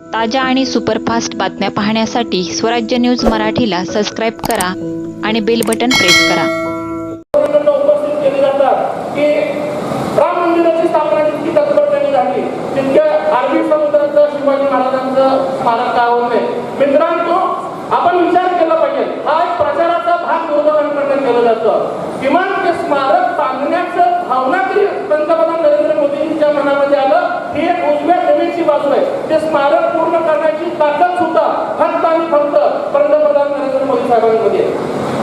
ताज्या आणि सुपरफास्ट बातम्या पाहण्यासाठी स्वराज्य न्यूज मराठीला सबस्क्राईब करा आणि बेल बटन प्रेस करा. मित्रांनो आपण विचार केला पाहिजे. हा एक प्रचाराचा भाग विरोधकांकडनं केला जातो किमान ते स्मारक बांधण्याचं भावना तरी पंतप्रधान नरेंद्र मोदींच्या मनामध्ये आलं ही एक उजव्या जमीनची बाजू आहे ते स्मारक पूर्ण करण्याची ताकद सुद्धा फक्त आणि फक्त पंतप्रधान नरेंद्र मोदी साहेबांमध्ये.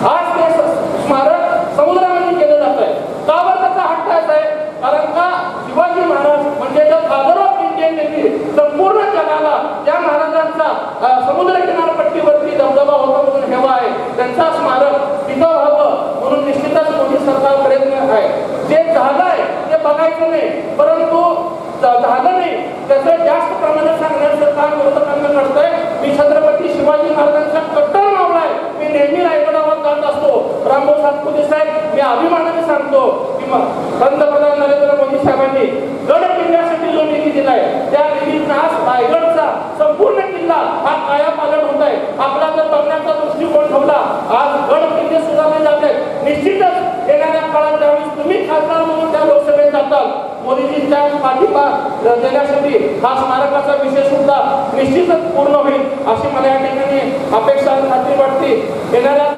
आज ते स्मारक समुद्रामध्ये केलं जात आहे. का बरं त्याचा हट्ट आहे? कारण का शिवाजी महाराज म्हणजे जर फादर ऑफ इंडियन नेव्ही संपूर्ण जगाला त्या महाराजांचा समुद्र किनारपट्टीवरती दबदबा होता म्हणून हेवा आहे. त्यांचा स्मारक तिथं व्हावं म्हणून निश्चितच मोदी सरकार प्रयत्न आहे. जे झालंय ते बघायचं नाही. परंतु ज- झालं नाही. त्याचं जास्त प्रमाणात सांगण्याचं काम विरोधकांना नसतंय मी छत्र शिवाजी महाराजांचा कट्टर मावळा आहे मी नेहमी रायगडावर जात असतो रामभाऊ सातपुते साहेब मी अभिमानाने सांगतो की पंतप्रधान नरेंद्र मोदी साहेबांनी गड किल्ल्यासाठी जो निधी दिलाय त्या निधीचा आज रायगडचा संपूर्ण किल्ला हा कायापालट होत आहे आपला जर बघण्याचा दृष्टिकोन ठेवला. आज गड किल्ले सुधारले जात आहेत निश्चितच येणाऱ्या काळात ज्यावेळी तुम्ही खासदार म्हणून त्या लोकसभेत जाताल. मोदीजींच्या पाठिंबा देण्यासाठी हा स्मारकाचा विषय सुद्धा निश्चितच पूर्ण होईल अशी मला या ठिकाणी अपेक्षा खात्री वाटते. येणाऱ्या